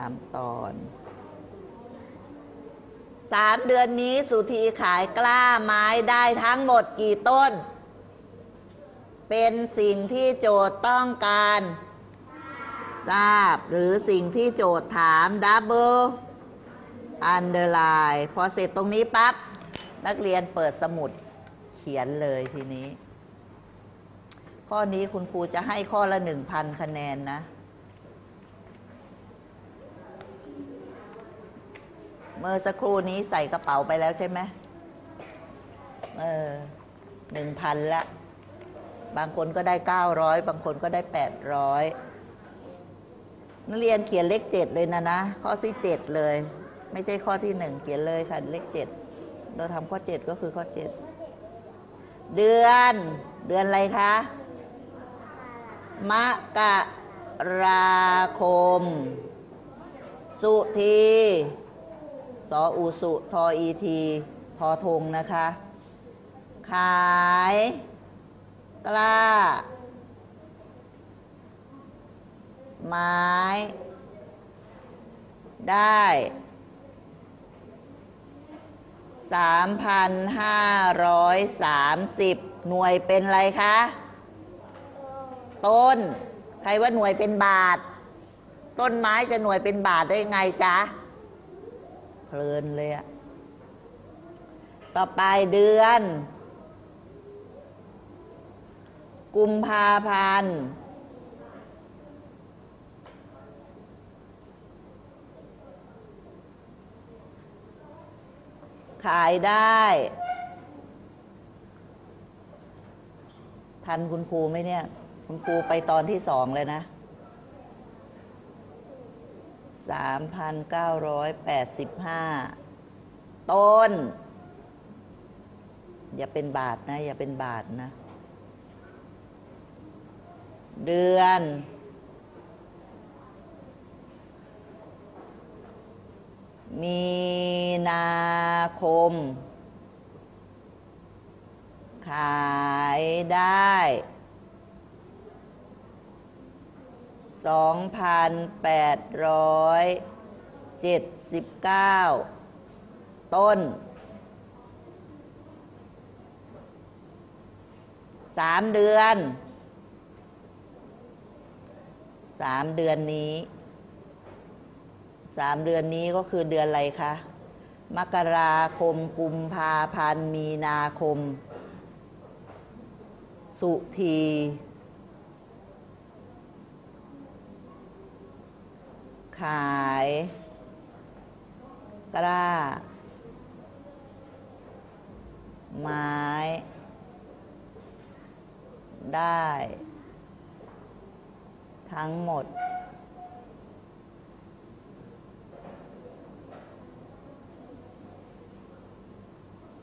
ามตอนสามเดือนนี้สุธีขายกล้าไม้ได้ทั้งหมดกี่ต้น เป็นสิ่งที่โจทย์ต้องการ ทราบหรือสิ่งที่โจทย์ถาม double underline พอเสร็จตรงนี้ปั๊บ นักเรียนเปิดสมุดเขียนเลยทีนี้ ข้อนี้คุณครูจะให้ข้อละหนึ่งพันคะแนนนะ เมื่อสักครู่นี้ใส่กระเป๋าไปแล้วใช่ไหมเออหนึ่งพันละ บางคนก็ได้เก้าร้อยบางคนก็ได้แปดร้อยนักเรียนเขียนเลขเจ็ดเลยนะนะ ข้อที่เจ็ดเลย ไม่ใช่ข้อที่หนึ่งเขียนเลยค่ะ เลขเจ็ดเราทำข้อเจ็ดก็คือข้อเจ็ดเดือน เดือนอะไรคะ มกราคม สุที สออูสุทออีทีทอทงนะคะ ขายกล้า ไม้ ได้สามพันห้าร้อยสามสิบหน่วยเป็นไรคะ ต้น ใครว่าหน่วยเป็นบาท ต้นไม้จะหน่วยเป็นบาทได้ไงจ๊ะ เพลินเลยอะต่อไปเดือน กุมภาพันธ์ขายได้ ทันคุณครูไหมเนี่ย คุณครูไปตอนที่สองเลยนะ สามพันเก้าร้อยแปดสิบห้าต้น อย่าเป็นบาทนะ อย่าเป็นบาทนะ เดือนมีนาคม ขายได้ สองพันแปดร้อยเจ็ดสิบเก้าต้นสามเดือนสามเดือนนี้สามเดือนนี้ก็คือเดือนอะไรคะ มกราคมกุมภาพันธ์มีนาคม สุที ขาย กล้า ไม้ ได้ ทั้งหมด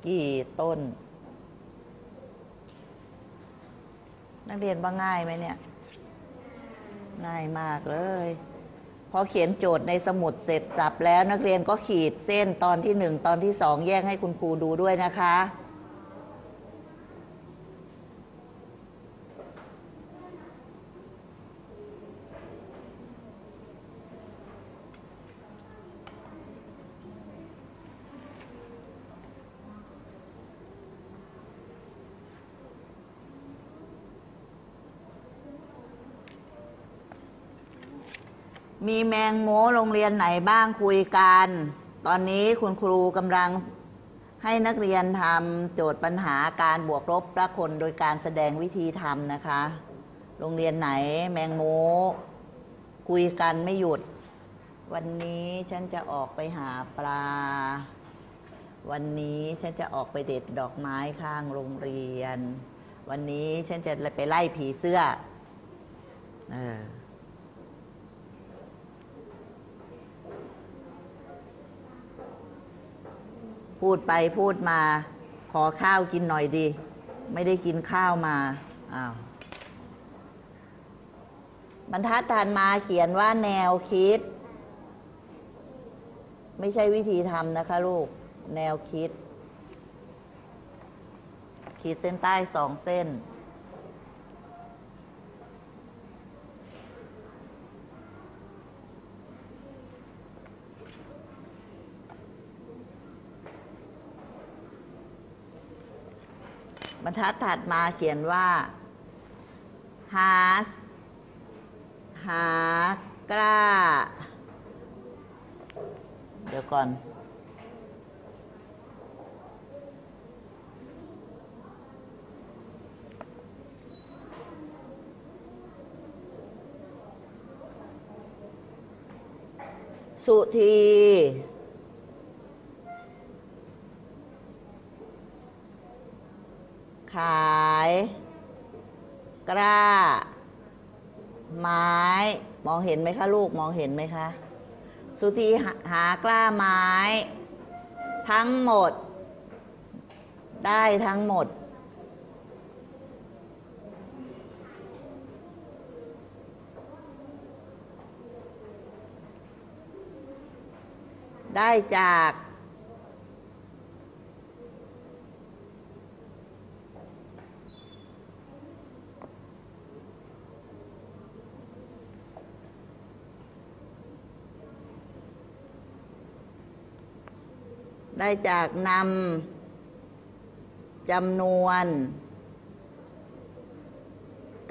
กี่ต้น นักเรียนว่าง่ายไหมเนี่ย ง่ายมากเลย พอเขียนโจทย์ในสมุดเสร็จสับแล้วนักเรียนก็ขีดเส้นตอนที่หนึ่งตอนที่สองแยกให้คุณครูดูด้วยนะคะ มีแมงโม้โรงเรียนไหนบ้างคุยกัน ตอนนี้คุณครูกำลังให้นักเรียนทำโจทย์ปัญหาการบวกลบประคนโดยการแสดงวิธีทำนะคะ โรงเรียนไหนแมงโม้คุยกันไม่หยุด วันนี้ฉันจะออกไปหาปลา วันนี้ฉันจะออกไปเด็ดดอกไม้ข้างโรงเรียน วันนี้ฉันจะไปไล่ผีเสื้อเออ พูดไปพูดมา ขอข้าวกินหน่อยดี ไม่ได้กินข้าวมาอ้าวบรรทัดทานมาเขียนว่าแนวคิด ไม่ใช่วิธีทำนะคะลูก แนวคิด ขีดเส้นใต้สองเส้น ทัดถัดมาเขียนว่า หา หากล้า เดี๋ยวก่อน สุธี กล้า ไม้ มองเห็นไหมคะลูกมองเห็นไหมคะ สุธีหากล้าไม้ ทั้งหมด ได้ทั้งหมด ได้จาก ได้จากนำจำนวน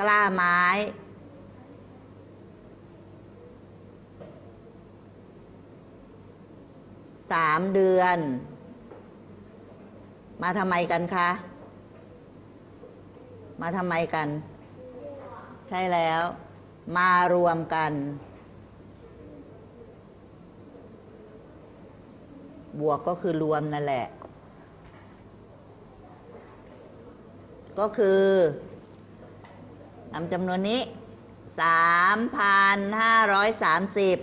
กล้าไม้ สามเดือน มาทำไมกันคะ มาทำไมกัน ใช่แล้ว มารวมกัน บวกก็คือรวมนั่นแหละ ก็คือนำจำนวนนี้สามพันห้าร้อยสามสิบ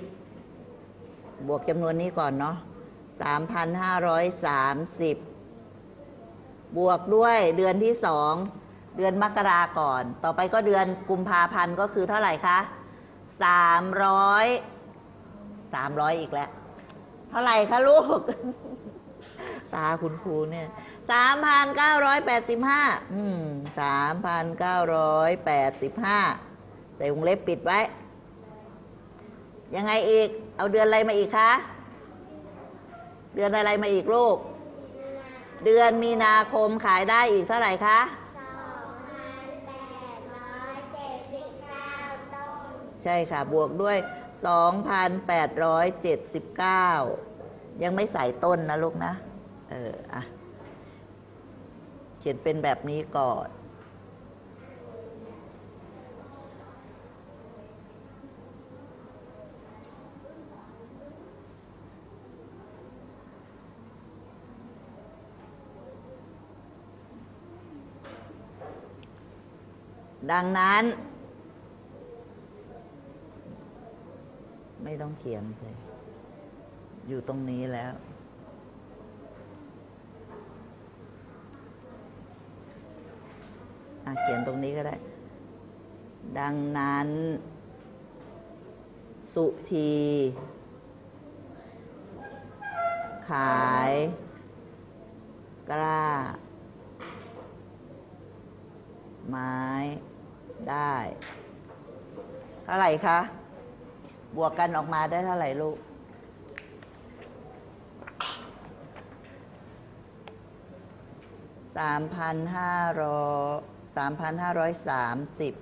บวกจำนวนนี้ก่อนเนาะสามพันห้าร้อยสามสิบบวกด้วยเดือนที่สองเดือนมกราก่อน ต่อไปก็เดือนกุมภาพันธ์ก็คือเท่าไหร่คะสามร้อยสามร้อยอีกแล้ว เท่าไหร่คะลูก ตาคุณครูเนี่ยสามพันเก้าร้อยแปดสิบห้าอืมสามพันเก้าร้อยแปดสิบห้าใส่วงเล็บปิดไว้ ยังไงอีก เอาเดือนอะไรมาอีกคะ เดือนอะไรมาอีกลูก เดือนมีนาคมขายได้อีกเท่าไหร่คะใช่ค่ะ บวกด้วย 2,879 ยังไม่ใส่ต้นนะลูกนะ เอออะ เขียนเป็นแบบนี้ก่อนดังนั้น ไม่ต้องเขียนเลย อยู่ตรงนี้แล้ว เขียนตรงนี้ก็ได้ ดังนั้น สุธี ขาย กล้า ไม้ได้ เท่าไหร่คะ บวกกันออกมาได้เท่าไหร่ลูก สามพันห้าร้อยสามพันห้าร้อยสามสิบ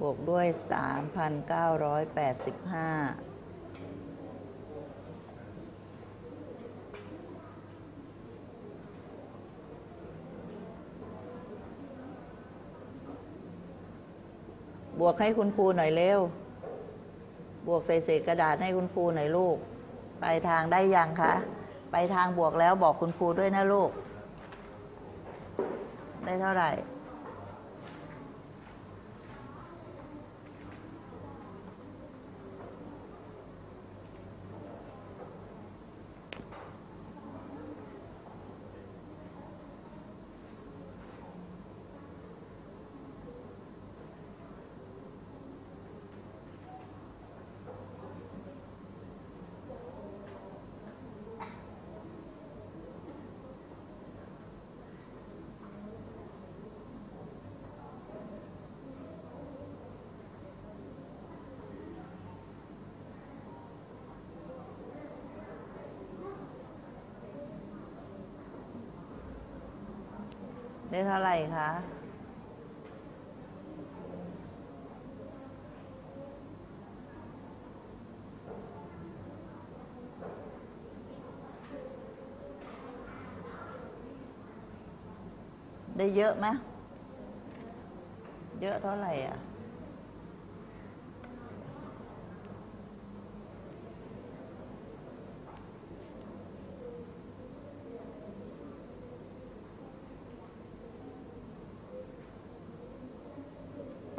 บวกด้วยสามพันเก้าร้อยแปดสิบห้า บวกให้คุณครูหน่อยเร็ว บวกใส่เศษกระดาษให้คุณครูหน่อยลูก ไปทางได้ยังคะ ไปทางบวกแล้วบอกคุณครูด้วยนะลูก ได้เท่าไหร่ ได้เท่าไหร่คะได้เยอะไหมเยอะเท่าไหร่อะ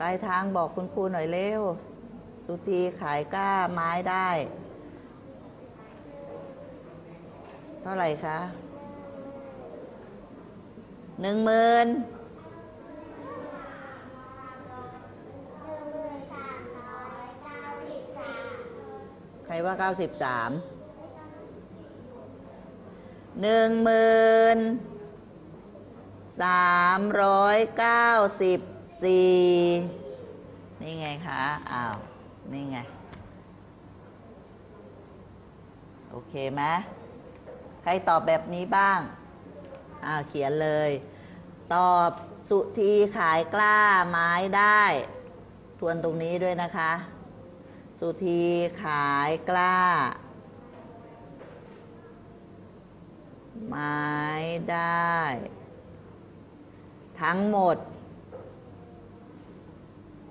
ปลายทางบอกคุณครูหน่อยเร็วสุธีขายกล้าไม้ได้ เท่าไหร่คะหนึ่งหมื่นใครว่าเก้าสิบสามหนึ่งหมื่นสามร้อยเก้าสิบ สี่นี่ไงคะ อ้าว นี่ไง โอเคไหมใครตอบแบบนี้บ้าง อ้าว เขียนเลย ตอบสุธีขายกล้าไม้ได้ ทวนตรงนี้ด้วยนะคะ สุธีขายกล้า ไม้ได้ ทั้งหมด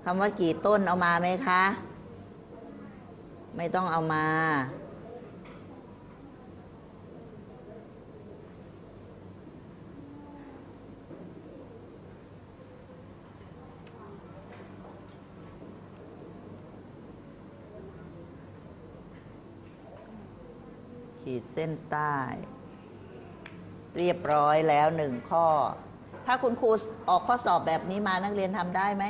คำว่ากี่ต้นเอามาไหมคะ ไม่ต้องเอามา ขีดเส้นใต้ เรียบร้อยแล้วหนึ่งข้อ ถ้าคุณครูออกข้อสอบแบบนี้มานักเรียนทำได้ไหม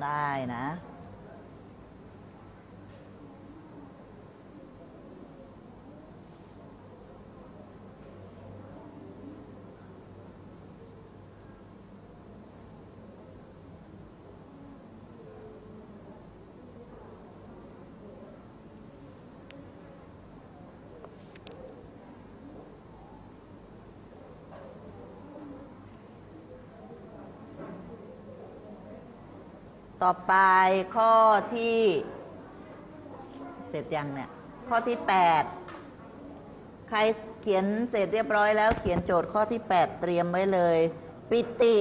ได้นะ ต่อไปข้อที่ เสร็จยังเนี่ย ข้อที่แปดใครเขียนเสร็จเรียบร้อยแล้ว เขียนโจทย์ข้อที่แปดเตรียมไว้เลย ปิติ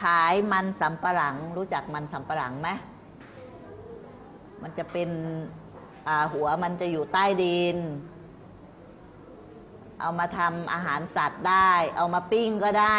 ขายมันสำปะหลัง รู้จักมันสำปะหลังไหมมันจะเป็นอ่าหัวมันจะอยู่ใต้ดิน เอามาทำอาหารสัตว์ได้ เอามาปิ้งก็ได้